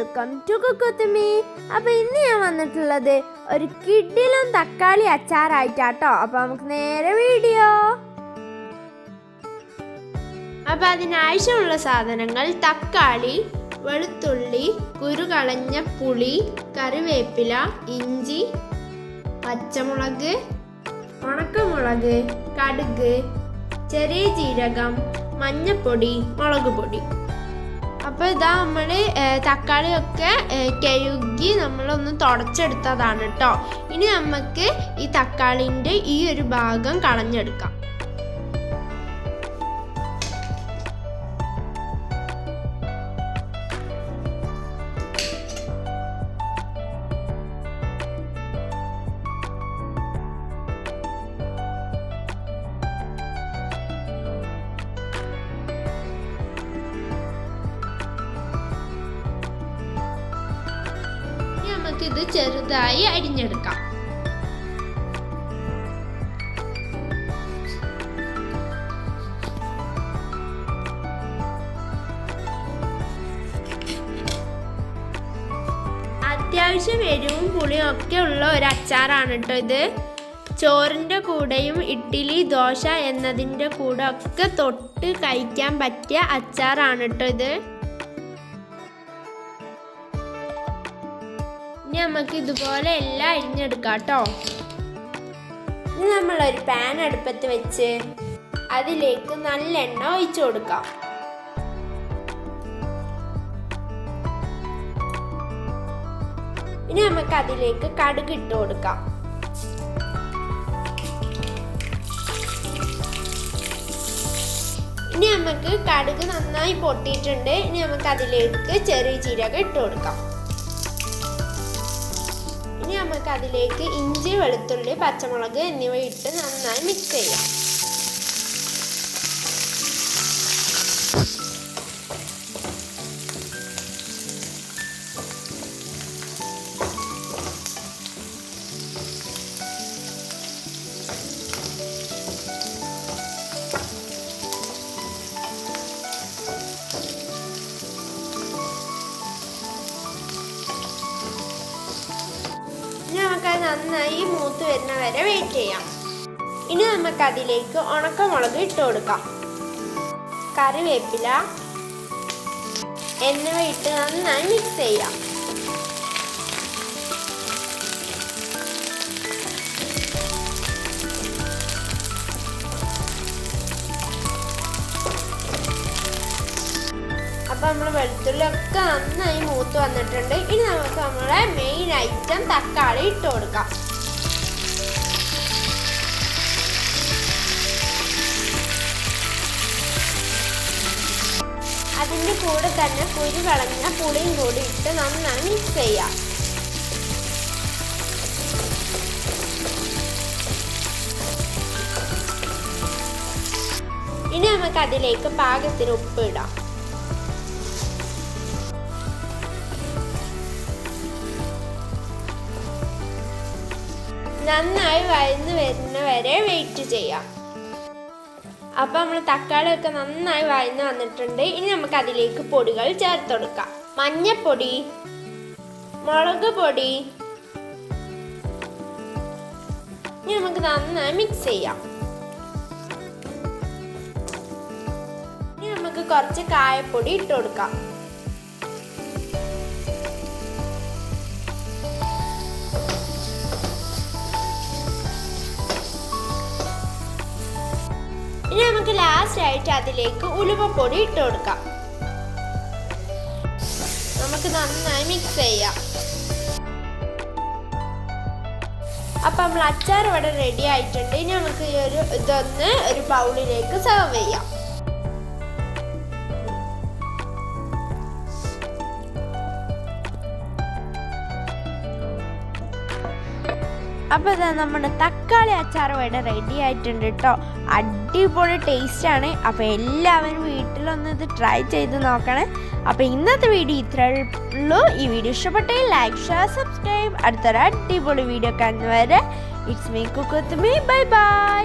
Welcome to കുക്കുത്തുമി അപ്പൊ ഇന്ന് ഞാൻ വന്നിട്ടുള്ളത് ഒരു കിഡിലും തക്കാളി അച്ചാറായിട്ടാട്ടോ. അപ്പൊ നമുക്ക് നേരെ വീഡിയോ. അപ്പൊ അതിനാവശ്യമുള്ള സാധനങ്ങൾ തക്കാളി വെളുത്തുള്ളി കുരുകളഞ്ഞ പുളി കറിവേപ്പില ഇഞ്ചി പച്ചമുളക് ഉണക്കമുളക് കടുക് ചെറിയ ജീരകം മഞ്ഞപ്പൊടി മുളക് പൊടി. അപ്പോൾ ഇതാ നമ്മൾ തക്കാളിയൊക്കെ കഴുകി നമ്മളൊന്ന് തുടച്ചെടുത്തതാണ് കേട്ടോ ഇനി നമുക്ക് ഈ തക്കാളിന്റെ ഈ ഒരു ഭാഗം കളഞ്ഞെടുക്കാം. ഇനി നമുക്ക് ഇത് ചെറുതായി അരിഞ്ഞെടുക്കാം. അത്യാവശ്യം എരിവും പുളിയും ഒക്കെ ഉള്ള ഒരു അച്ചാറാണ് കേട്ടോ ഇത്. ചോറിന്റെ കൂടെയും ഇഡ്ഡലി ദോശ എന്നതിന്റെ കൂടെ ഒക്കെ തൊട്ട് കഴിക്കാൻ പറ്റിയ അച്ചാറാണ് കേട്ടോ ഇത്. നമുക്ക് ഇതുപോലെ എല്ലാം അരിഞ്ഞെടുക്കാം കേട്ടോ. ഇനി ഒരു പാൻ അടുപ്പത്ത് വെച്ച് അതിലേക്ക് നല്ല എണ്ണ ഒഴിച്ചു കൊടുക്കാം. ഇനി നമുക്ക് അതിലേക്ക് കടുക് ഇട്ട് കൊടുക്കാം. ഇനി നമുക്ക് കടുക് നന്നായി പൊട്ടിയിട്ടുണ്ട്. ഇനി നമുക്ക് അതിലേക്ക് ചെറിയ ജീരകം ഇട്ട് കൊടുക്കാം. നമുക്ക് അതിലേക്ക് ഇഞ്ചി വെളുത്തുള്ളി പച്ചമുളക് എന്നിവ ഇട്ട് നന്നായി മിക്സ് ചെയ്യാം. നന്നായി മൂത്ത് വരുന്ന വരെ വെയിറ്റ് ചെയ്യാം. ഇനി നമുക്ക് അതിലേക്ക് ഉണക്കമുളക് ഇട്ട് കൊടുക്കാം. കറിവേപ്പില എന്നിവ ഇട്ട് നന്നായി മിക്സ് ചെയ്യാം. അപ്പൊ നമ്മൾ വെളുത്തുള്ളി ഒക്കെ നന്നായി മൂത്ത് വന്നിട്ടുണ്ട്. ഇനി നമുക്ക് നമ്മുടെ മെയിൻ ഐറ്റം തക്കാളി ഇട്ട് കൊടുക്കാം. അതിന്റെ കൂടെ തന്നെ കുരു കളഞ്ഞ പുളിയും കൂടി ഇട്ട് നന്നായി മിക്സ് ചെയ്യാം. ഇനി നമുക്ക് അതിലേക്ക് പാകത്തിന് ഉപ്പ് ഇടാം. നന്നായി വഴന്ന് വരുന്ന വരെ വെയിറ്റ് ചെയ്യാം. അപ്പോൾ നമ്മൾ തക്കാളിയൊക്കെ നന്നായി വഴന്ന് വന്നിട്ടുണ്ട്. ഇനി നമുക്ക് അതിലേക്ക് പൊടികൾ ചേർത്ത് കൊടുക്കാം. മഞ്ഞപ്പൊടി മുളക് പൊടി. ഇനി നമുക്ക് നന്നായി മിക്സ് ചെയ്യാം. ഇനി നമുക്ക് കുറച്ച് കായപ്പൊടി ഇട്ട് കൊടുക്കാം. ഇനി നമുക്ക് ലാസ്റ്റ് ആയിട്ട് അതിലേക്ക് ഉലുവപ്പൊടി ഇട്ട് കൊടുക്കാം. നമുക്ക് നന്നായി മിക്സ് ചെയ്യാം. അപ്പൊ നമ്മൾ അച്ചാർ ഇവിടെ റെഡി ആയിട്ടുണ്ട്. ഇനി നമുക്ക് ഈ ഒരു ഇതൊന്ന് ഒരു ബൗളിലേക്ക് സെർവ് ചെയ്യാം. അപ്പോൾ ഇതാ നമ്മുടെ തക്കാളി അച്ചാർ ഇവിടെ റെഡി ആയിട്ടുണ്ട് കേട്ടോ അടിപൊളി ആണ് അപ്പോൾ എല്ലാവരും വീട്ടിലൊന്ന് ഇത് ട്രൈ ചെയ്ത് നോക്കണേ. അപ്പോൾ ഇന്നത്തെ വീഡിയോ ഇത്ര ഉള്ളൂ. ഈ വീഡിയോ ഇഷ്ടപ്പെട്ടേ ലൈക്ക് ഷെയർ സബ്സ്ക്രൈബ് അടുത്തൊരു അടിപൊളി വീഡിയോ കാണുന്നവരെ ഇറ്റ്സ് മീ കുക്കുത്ത് മീ ബൈ ബൈ